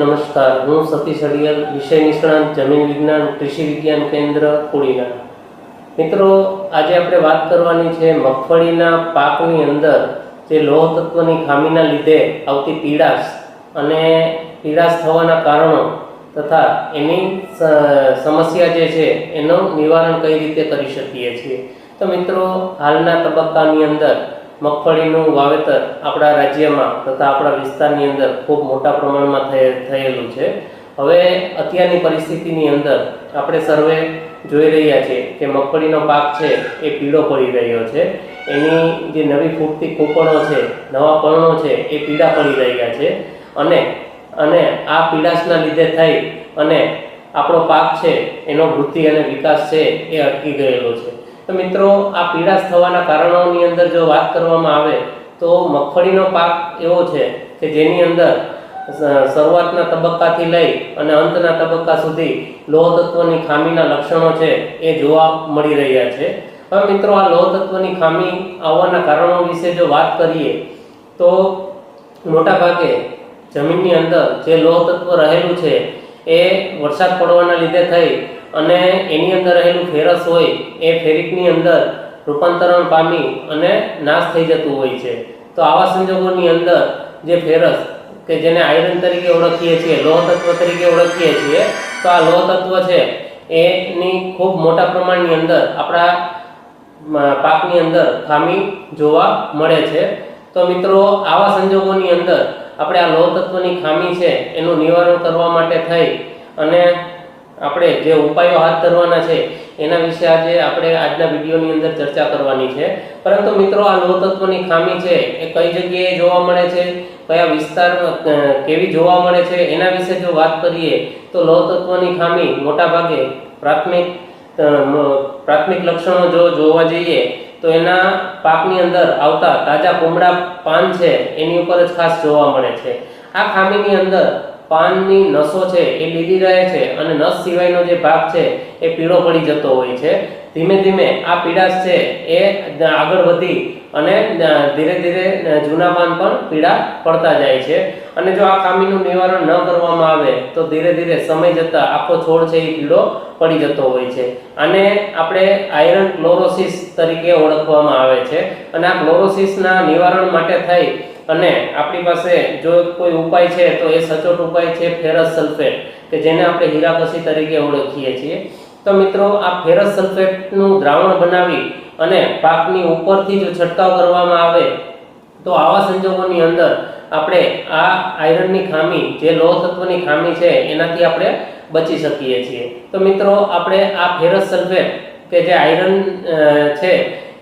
નમસ્કાર. હું સતીશ અડિયલ વિષય નિષ્ણાંત, જમીન વિજ્ઞાન, કૃષિ વિજ્ઞાન કેન્દ્ર પુડીના મિત્રો, આજે આપણે વાત કરવાની છે મગફળીના પાકની અંદર જે લોહ તત્વની ખામીના લીધે આવતી પીડાશ અને પીડાશ થવાના કારણો તથા એની સમસ્યા જે છે એનું નિવારણ કઈ રીતે કરી શકીએ છીએ. તો મિત્રો, હાલના તબક્કાની અંદર મગફળીનું વાવેતર આપણા રાજ્યમાં તથા આપણા વિસ્તારની અંદર ખૂબ મોટા પ્રમાણમાં થયે- થયેલું છે. હવે અત્યારની પરિસ્થિતિની અંદર આપણે સર્વે જોઈ રહ્યા છીએ કે મગફળીનો પાક છે એ પીળો પડી રહ્યો છે. એની જે નવી ફૂટતી કૂપણો છે, નવા પર્ણો છે એ પીળા પડી રહ્યા છે અને અને આ પીડાશના લીધે થઈ અને આપણો પાક છે એનો વૃદ્ધિ અને વિકાસ છે એ અટકી ગયેલો છે. તો મિત્રો, આ પીડાશ થવાના કારણોની અંદર જો વાત કરવામાં આવે, તો મગફળીનો પાક એવો છે કે જેની અંદર શરૂઆતના તબક્કાથી લઈ અને અંતના તબક્કા સુધી લોહ તત્વની ખામીના લક્ષણો છે એ જોવા મળી રહ્યા છે. હવે મિત્રો, આ લોહ તત્વની ખામી આવવાના કારણો વિશે જો વાત કરીએ, તો મોટા ભાગે જમીનની અંદર જે લોહ તત્વ રહેલું છે એ વરસાદ પડવાના લીધે થઈ અને એની અંદર રહેલું ફેરસ હોય એ ફેરિકની અંદર રૂપાંતરણ પામી અને નાશ થઈ જતું હોય છે. તો આવા સંજોગોની અંદર જે ફેરસ કે જેને આયરન તરીકે ઓળખીએ છીએ, લોહ તત્વ તરીકે ઓળખીએ છીએ, તો આ લોહ તત્વ છે એની ખૂબ મોટા પ્રમાણની અંદર આપણા પાકની અંદર ખામી જોવા મળે છે. તો મિત્રો, આવા સંજોગોની અંદર આપણે આ લોહ તત્વની ખામી છે એનું નિવારણ કરવા માટે થઈ અને આપણે જે ઉપાયો હાથ ધરવાના છે, એના વિશે આજે આપણે આજના વિડીયોની અંદર ચર્ચા કરવાની છે. પરંતુ મિત્રો, આ લોહ ખામી છે, એ કઈ જગ્યાએ જોવા મળે છે, કયા વિસ્તારમાં કેવી જોવા મળે છે, એના વિશે જો વાત કરીએ, તો લોહ તત્વની ખામી મોટા ભાગે પ્રાથમિક પ્રાથમિક લક્ષણો જો જોવા જઈએ, તો એના પાકની અંદર આવતા તાજા કુમળા પાન છે, એની ઉપર જ ખાસ જોવા મળે છે. આ ખામીની અંદર પાનની નસો છે એ લીલી રહે છે અને નસ સિવાયનો જે ભાગ છે એ પીળો પડી જતો હોય છે. ધીમે ધીમે આ પીડાશ છે એ આગળ વધી અને ધીરે ધીરે જૂના પાન પણ પીડા પડતા જાય છે. અને જો આ ખામીનું નિવારણ ન કરવામાં આવે તો ધીરે ધીરે સમય જતાં આખો છોડ છે એ પીળો પડી જતો હોય છે. અને આપણે આયરન ક્લોરોસિસ તરીકે ઓળખવામાં આવે છે. અને આ ક્લોરોસિસના નિવારણ માટે થઈ અને આપણી પાસે જો કોઈ ઉપાય છે, તો એ સચોટ ઉપાય છે ફેરસ સલ્ફેટ, કે જેને આપણે હીરાકસી તરીકે ઓળખીએ છીએ. તો મિત્રો, આ ફેરસ સલ્ફેટનું દ્રાવણ બનાવી અને પાકની ઉપરથી જો છંટકાવ કરવામાં આવે, તો આવા સંજોગોની અંદર આપણે આ આયરનની ખામી, જે લોહ તત્વની ખામી છે, એનાથી આપણે બચી શકીએ છીએ. તો મિત્રો, આપણે આ ફેરસ સલ્ફેટ, કે જે આયરન છે,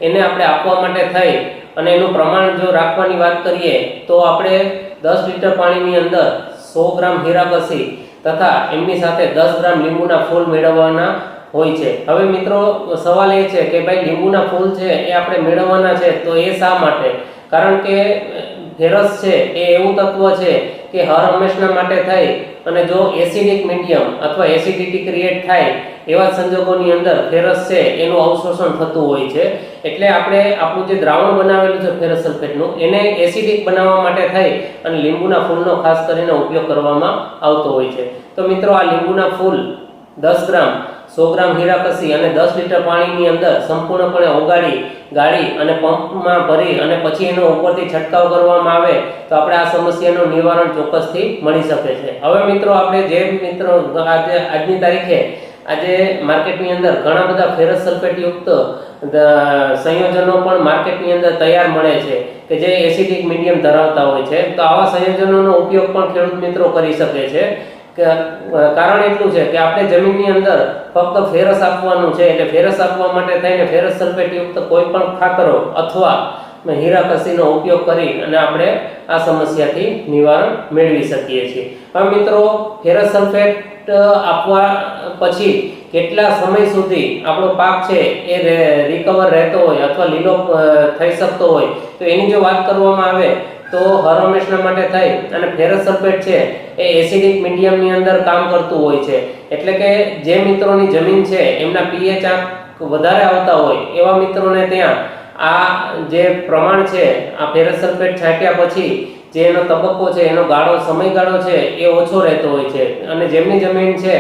એને આપણે આપવા માટે થઈ અને એનું પ્રમાણ જો રાખવાની વાત કરીએ, તો આપણે દસ લીટર પાણીની અંદર સો ગ્રામ હીરાકસી તથા એમની સાથે દસ ગ્રામ લીંબુના ફૂલ મેળવવાના હોય છે. હવે મિત્રો, સવાલ એ છે કે ભાઈ, લીંબુના ફૂલ છે એ આપણે મેળવવાના છે, તો એ શા માટે? કારણ કે, ફેરસ છે, એ એવું તત્વ છે કે હર હંમેશના માટે થાય અને જો એસિડિક મીડિયમ અથવા એસિડિટી ક્રિએટ થાય એવા સંજોગોની અંદર ફેરસ છે, એનું અવશોષણ થતું હોય છે. એટલે આપણે આપણું જે દ્રાવણ બનાવેલું છે, ફેરસ સલ્ફેટનું, એને એસિડિક બનાવવા માટે થઈ અને લીંબુના ફૂલનો ખાસ કરીને ઉપયોગ કરવામાં આવતો હોય છે. તો મિત્રો, આ લીંબુના ફૂલ દસ ગ્રામ, સો ગ્રામ હીરાકસી અને દસ લીટર પાણીની અંદર સંપૂર્ણપણે ઓગાળી, ગાળી અને પંપમાં ભરી અને પછી એનો ઉપરથી છંટકાવ કરવામાં આવે તો આપણે આ સમસ્યાનું નિવારણ ચોક્કસથી મળી શકે છે. હવે મિત્રો, આપણે જે મિત્રો આજે, આજની તારીખે આજે માર્કેટની અંદર ઘણા બધા ફેરસ સલ્ફેટ યુક્ત સંયોજનો પણ માર્કેટની અંદર તૈયાર મળે છે કે જે એસિડિક મીડિયમ ધરાવતા હોય છે. તો આવા સંયોજનોનો ઉપયોગ પણ ખેડૂત મિત્રો કરી શકે છે કારણ એટલું છે કે આપણે જમીનની અંદર ફક્ત ફેરસ આપવાનું છે એટલે ફેરસ આપવા માટે થઈને ફેરસ સલ્ફેટ યુક્ત કોઈ પણ ખાતરો અથવા હીરાકસીનો ઉપયોગ કરી અને આપણે આ સમસ્યાથી નિવારણ મેળવી શકીએ છીએ. હવે મિત્રો ફેરસ સલ્ફેટ આપવા પછી કેટલા સમય સુધી આપણો પાક છે એ રિકવર રહેતો હોય અથવા લીલો થઈ શકતો હોય, તો એની જો વાત કરવામાં આવે, તો હર હંમેશના માટે થઈ અને ફેરસ સલ્ફેટ છે એ એસિડિક મીડિયમની અંદર કામ કરતું હોય છે. એટલે કે જે મિત્રોની જમીન છે, એમના પીએચ આંક વધારે આવતા હોય, એવા મિત્રોને ત્યાં આ જે પ્રમાણ છે, આ ફેરસ સલ્ફેટ છાંટ્યા પછી જે એનો તબક્કો છે, એનો ગાળો, સમયગાળો છે, એ ઓછો રહેતો હોય છે. અને જેમની જમીન છે,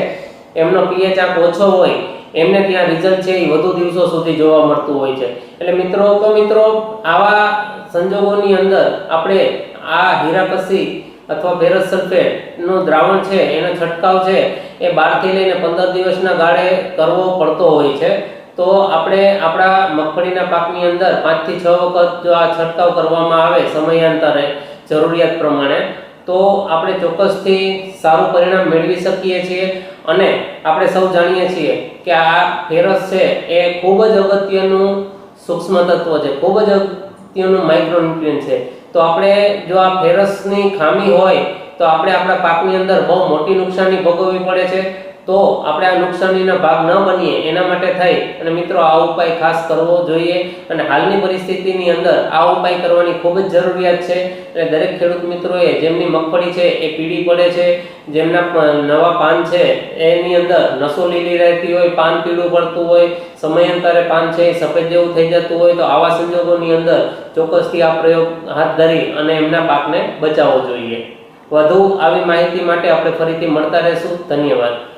એમનો પીએચ આંક ઓછો હોય, એમને ત્યાં રિઝલ્ટ છે એ વધુ દિવસો સુધી જોવા મળતું હોય છે. એટલે મિત્રો, તો મિત્રો, આવા સંજોગોની અંદર આપણે આ હીરાકસી અથવા ફેરસ સલ્ફેટનું દ્રાવણ છે, એનો છંટકાવ છે, એ બારથી લઈને પંદર દિવસના ગાળે કરવો પડતો હોય છે. તો આપણે આપણા મગફળીના પાકની અંદર પાંચથી છ વખત જો આ છંટકાવ કરવામાં આવે, સમયાંતરે જરૂરિયાત પ્રમાણે. તો આપણે ચોક્કસથી સારું પરિણામ મેળવી શકીએ છીએ અને આપણે સૌ જાણીએ છીએ કે આ ફેરસ છે એ ખૂબ જ અગત્યનું સૂક્ષ્મ તત્વ છે, ખૂબ જ અગત્યનું માઇક્રોન્યુટ્રિયન્ટ છે. તો આપણે જો આ ફેરસની ખામી હોય તો આપણે આપણા પાકની અંદર બહુ મોટી નુકસાની ભોગવવી પડે છે. તો આપણે આ નુકસાનીના ભાગ ન બનીએ, એના માટે થઈ. અને મિત્રો, આ ઉપાય ખાસ કરવો જોઈએ. અને હાલની પરિસ્થિતિની અંદર આ ઉપાય કરવાની ખૂબ જ જરૂરિયાત છે. એટલે દરેક ખેડૂત મિત્રોએ જેમની મગફળી છે, એ પીળી પડે છે. જેમના નવા પાન છે, એની અંદર નસો લીલી રહેતી હોય, પાન પીળું પડતું હોય, સમયાંતરે પાન છે, એ સફેદ જેવું થઈ જતું હોય, તો આવા સંજોગોની અંદર ચોક્કસથી આ પ્રયોગ હાથ ધરી અને એમના પાકને બચાવવો જોઈએ. વધુ આવી માહિતી માટે આપણે ફરીથી મળતા રહેશું. ધન્યવાદ.